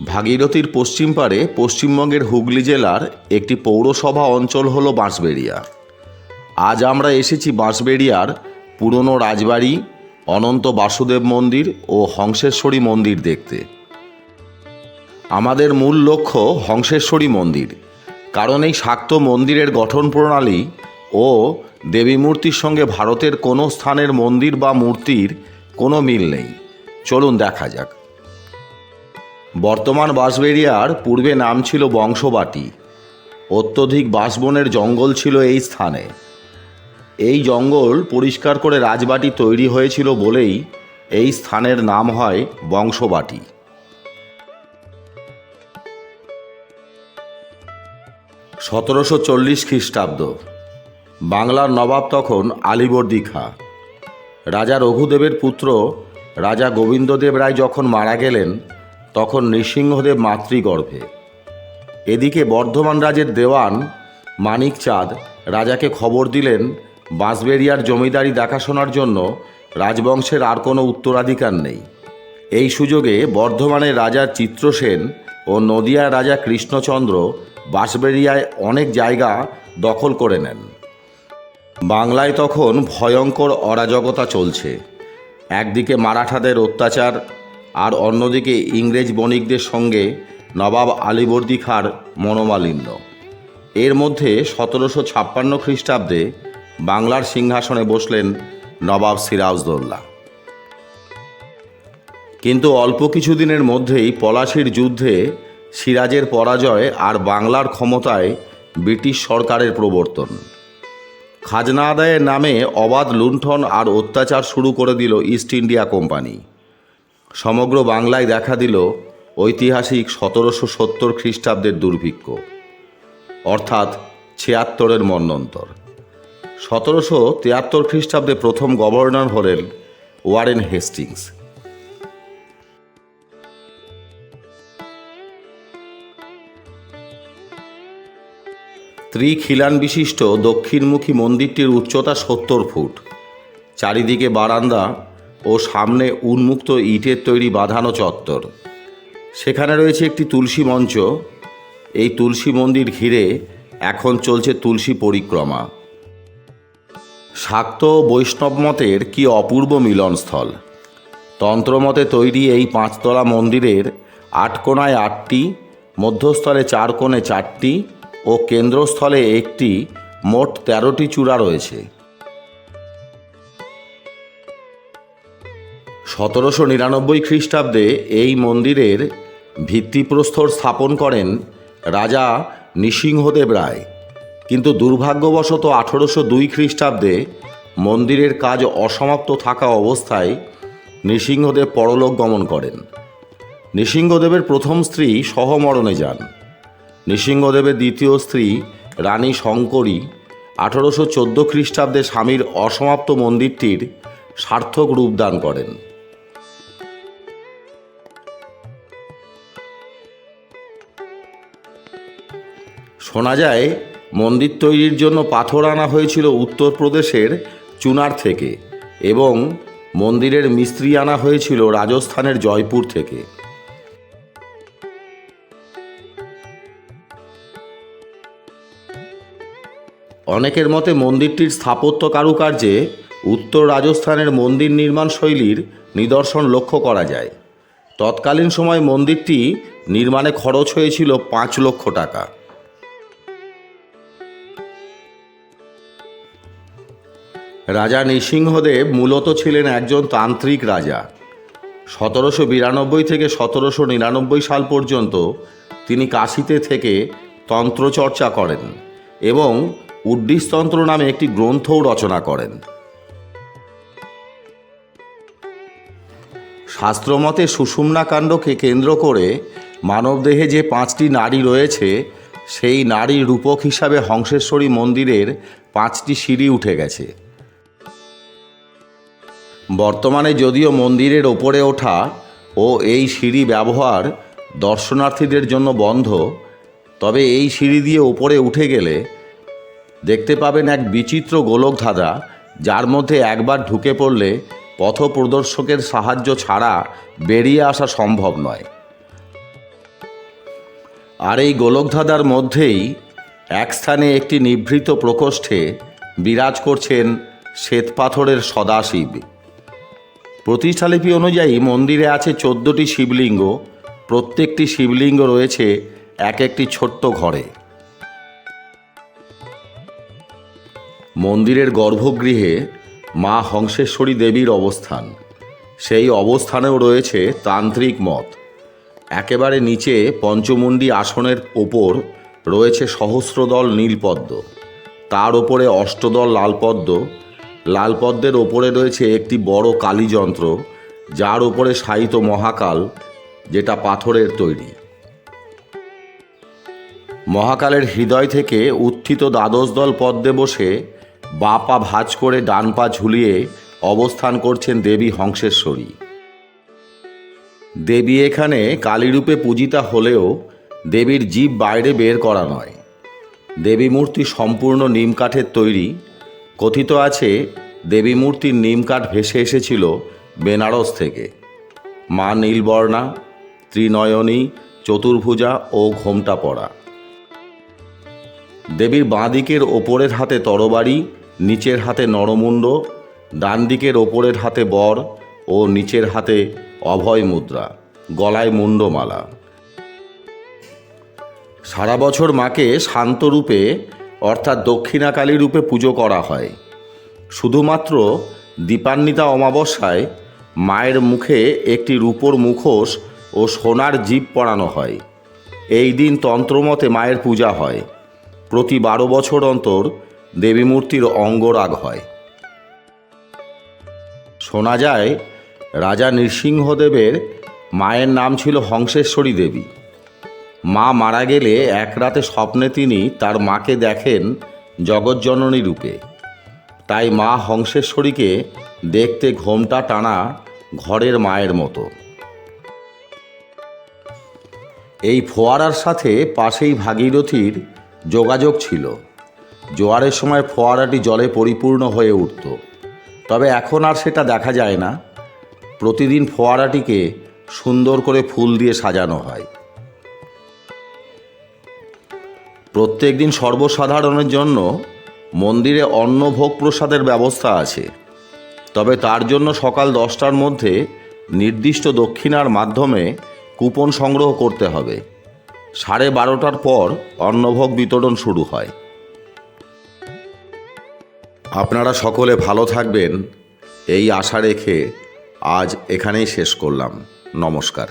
ভাগীরথীর পশ্চিম পারে পশ্চিমবঙ্গের হুগলি জেলার একটি পৌরসভা অঞ্চল হল বাঁশবেড়িয়া। আজ আমরা এসেছি বাঁশবেড়িয়ার পুরনো রাজবাড়ি, অনন্ত বাসুদেব মন্দির ও হংসেশ্বরী মন্দির দেখতে। আমাদের মূল লক্ষ্য হংসেশ্বরী মন্দির, কারণ এই শাক্ত মন্দিরের গঠন প্রণালী ও দেবী মূর্তির সঙ্গে ভারতের কোনো স্থানের মন্দির বা মূর্তির কোনো মিল নেই। চলুন দেখা যাক। বর্তমান বাঁশবেড়িয়ার পূর্বে নাম ছিল বংশবাটি। অত্যধিক বাঁশবনের জঙ্গল ছিল এই স্থানে। এই জঙ্গল পরিষ্কার করে রাজবাটি তৈরি হয়েছিল বলেই এই স্থানের নাম হয় বংশবাটি। সতেরোশো চল্লিশ খ্রিস্টাব্দ। বাংলার নবাব তখন আলিবর্দী খাঁ রাজা রঘুদেবের পুত্র রাজা গোবিন্দদেব রায় যখন মারা গেলেন তখন নৃসিংহদেব মাতৃগর্ভে। এদিকে বর্ধমান রাজের দেওয়ান মানিক চাঁদ রাজাকে খবর দিলেন, বাঁশবেড়িয়ার জমিদারি দেখাশোনার জন্য রাজবংশের আর কোনো উত্তরাধিকার নেই। এই সুযোগে বর্ধমানের রাজা চিত্রসেন ও নদিয়ার রাজা কৃষ্ণচন্দ্র বাঁশবেড়িয়ায় অনেক জায়গা দখল করে নেন। বাংলায় তখন ভয়ঙ্কর অরাজকতা চলছে। একদিকে মারাঠাদের অত্যাচার আর অন্যদিকে ইংরেজ বণিকদের সঙ্গে নবাব আলীবর্দী খাঁর মনোমালিন্য। এর মধ্যে সতেরোশো ছাপ্পান্ন খ্রিস্টাব্দে বাংলার সিংহাসনে বসলেন নবাব সিরাজদৌল্লা। কিন্তু অল্প কিছুদিনের মধ্যেই পলাশির যুদ্ধে সিরাজের পরাজয় আর বাংলার ক্ষমতায় ব্রিটিশ সরকারের প্রবর্তন। খাজনা আদায়ের নামে অবাধ লুণ্ঠন আর অত্যাচার শুরু করে দিল ইস্ট ইন্ডিয়া কোম্পানি। সমগ্র বাংলায় দেখা দিল ঐতিহাসিক সতেরোশো সত্তর খ্রিস্টাব্দের দুর্ভিক্ষ, অর্থাৎ ছিয়াত্তরের মন্বন্তর সতেরোশো তিয়াত্তর খ্রিস্টাব্দে প্রথম গভর্নর হলেন ওয়ারেন হেস্টিংস। ত্রিখিলান বিশিষ্ট দক্ষিণমুখী মন্দিরটির উচ্চতা সত্তর ফুট, চারিদিকে বারান্দা ও সামনে উন্মুক্ত ইটের তৈরি বাঁধানো চত্বর। সেখানে রয়েছে একটি তুলসী মঞ্চ। এই তুলসী মন্দির ঘিরে এখন চলছে তুলসী পরিক্রমা। শাক্ত বৈষ্ণব মতের কি অপূর্ব মিলনস্থল। তন্ত্রমতে তৈরি এই পাঁচতলা মন্দিরের আট কোণায় আটটি, মধ্যস্থলে চার কোণে চারটি ও কেন্দ্রস্থলে একটি মোট তেরোটি চূড়া রয়েছে। সতেরোশো নিরানব্বই খ্রিস্টাব্দে এই মন্দিরের ভিত্তিপ্রস্তর স্থাপন করেন রাজা নৃসিংহদেব রায়। কিন্তু দুর্ভাগ্যবশত আঠেরোশো দুই খ্রিস্টাব্দে মন্দিরের কাজ অসমাপ্ত থাকা অবস্থায় নৃসিংহদেব পরলোক গমন করেন। নৃসিংহদেবের প্রথম স্ত্রী সহমরণে যান। নৃসিংহদেবের দ্বিতীয় স্ত্রী রানী শঙ্করী আঠারোশো চোদ্দ খ্রিস্টাব্দে স্বামীর অসমাপ্ত মন্দিরটির সার্থক রূপদান করেন। শোনা যায়, মন্দির তৈরির জন্য পাথর আনা হয়েছিল উত্তরপ্রদেশের চুনার থেকে এবং মন্দিরের মিস্ত্রি আনা হয়েছিল রাজস্থানের জয়পুর থেকে। অনেকের মতে মন্দিরটির স্থাপত্য কারুকার্যে উত্তর রাজস্থানের মন্দির নির্মাণ শৈলীর নিদর্শন লক্ষ্য করা যায়। তৎকালীন সময় মন্দিরটি নির্মাণে খরচ হয়েছিল পাঁচ লক্ষ টাকা। রাজা নৃসিংহদেব মূলত ছিলেন একজন তান্ত্রিক রাজা। সতেরোশো বিরানব্বই থেকে সতেরোশো নিরানব্বই সাল পর্যন্ত তিনি কাশিতে থেকে তন্ত্রচর্চা করেন এবং উড্ডিসতন্ত্র নামে একটি গ্রন্থও রচনা করেন। শাস্ত্রমতে সুষুম্না কাণ্ডকে কেন্দ্র করে মানবদেহে যে পাঁচটি নারী রয়েছে, সেই নারীর রূপক হিসাবে হংসেশ্বরী মন্দিরের পাঁচটি সিঁড়ি উঠে গেছে। বর্তমানে যদিও মন্দিরের ওপরে ওঠা ও এই সিঁড়ি ব্যবহার দর্শনার্থীদের জন্য বন্ধ, তবে এই সিঁড়ি দিয়ে ওপরে উঠে গেলে দেখতে পাবেন এক বিচিত্র গোলকধাঁধা, যার মধ্যে একবার ঢুকে পড়লে পথ প্রদর্শকের সাহায্য ছাড়া বেরিয়ে আসা সম্ভব নয়। আর এই গোলকধাঁধার মধ্যেই এক স্থানে একটি নিভৃত প্রকোষ্ঠে বিরাজ করছেন শ্বেতপাথরের সদাশিব। প্রতিষ্ঠালিপি অনুযায়ী মন্দিরে আছে চোদ্দটি শিবলিঙ্গ, প্রত্যেকটি শিবলিঙ্গ রয়েছে এক একটি ছোট্ট ঘরে। মন্দিরের গর্ভগৃহে মা হংসেশ্বরী দেবীর অবস্থান। সেই অবস্থানেও রয়েছে তান্ত্রিক মত। একেবারে নিচে পঞ্চমুণ্ডী আসনের ওপর রয়েছে সহস্রদল নীলপদ্ম। তার ওপরে অষ্টদল লালপদ্ম লালপদ্মের ওপরে রয়েছে একটি বড় কালী যন্ত্র, যার ওপরে শায়িত মহাকাল, যেটা পাথরের তৈরি। মহাকালের হৃদয় থেকে উত্থিত দ্বাদশ দল পদ্মে বসে বা পা ভাঁজ করে ডান পা ঝুলিয়ে অবস্থান করছেন দেবী হংসেশ্বরী। দেবী এখানে কালীরূপে পূজিতা হলেও দেবীর জীব বাইরে বের করা নয়। দেবী মূর্তি সম্পূর্ণ নিম কাঠের তৈরি কথিত আছে দেবী মূর্তির নিম কাঠ ভেসে এসেছিল বেনারস থেকে। মা নীলবর্ণা, ত্রিনয়নী, চতুর্ভুজা ও ঘোমটা পড়া দেবীর বাঁ দিকের ওপরের হাতে তরবারি, নিচের হাতে নরমুণ্ড ডান দিকের ওপরের হাতে বর ও নিচের হাতে অভয় মুদ্রা, গলায় মুন্ডমালা সারা বছর মাকে শান্তরূপে অর্থাৎ দক্ষিণাকালী রূপে পুজো করা হয়। শুধুমাত্র দীপান্বিতা অমাবস্যায় মায়ের মুখে একটি রূপোর মুখোশ ও সোনার জীব পরানো হয়। এই দিন তন্ত্রমতে মায়ের পূজা হয়। প্রতি বারো বছর অন্তর দেবী মূর্তির অঙ্গরাগ হয়। শোনা যায়, রাজা নৃসিংহদেবের মায়ের নাম ছিল হংসেশ্বরী দেবী। মা মারা গেলে এক রাতে স্বপ্নে তিনি তার মাকে দেখেন জগজ্জননী রূপে। তাই মা হংসেশ্বরীকে দেখতে ঘোমটা টানা ঘরের মায়ের মতো। এই ফোয়ারার সাথে পাশেই ভাগীরথীর যোগাযোগ ছিল। জোয়ারের সময় ফোয়ারাটি জলে পরিপূর্ণ হয়ে উঠত। তবে এখন আর সেটা দেখা যায় না। প্রতিদিন ফোয়ারাটিকে সুন্দর করে ফুল দিয়ে সাজানো হয়। প্রত্যেক দিন সর্বসাধারণের জন্য মন্দিরে অন্নভোগ প্রসাদের ব্যবস্থা আছে। তবে তার জন্য সকাল দশটার মধ্যে নির্দিষ্ট দক্ষিণার মাধ্যমে কুপন সংগ্রহ করতে হবে। সাড়ে বারোটার পর অন্নভোগ বিতরণ শুরু হয়। আপনারা সকলে ভালো থাকবেন। এই আশা রেখে আজ এখানেই শেষ করলাম। নমস্কার।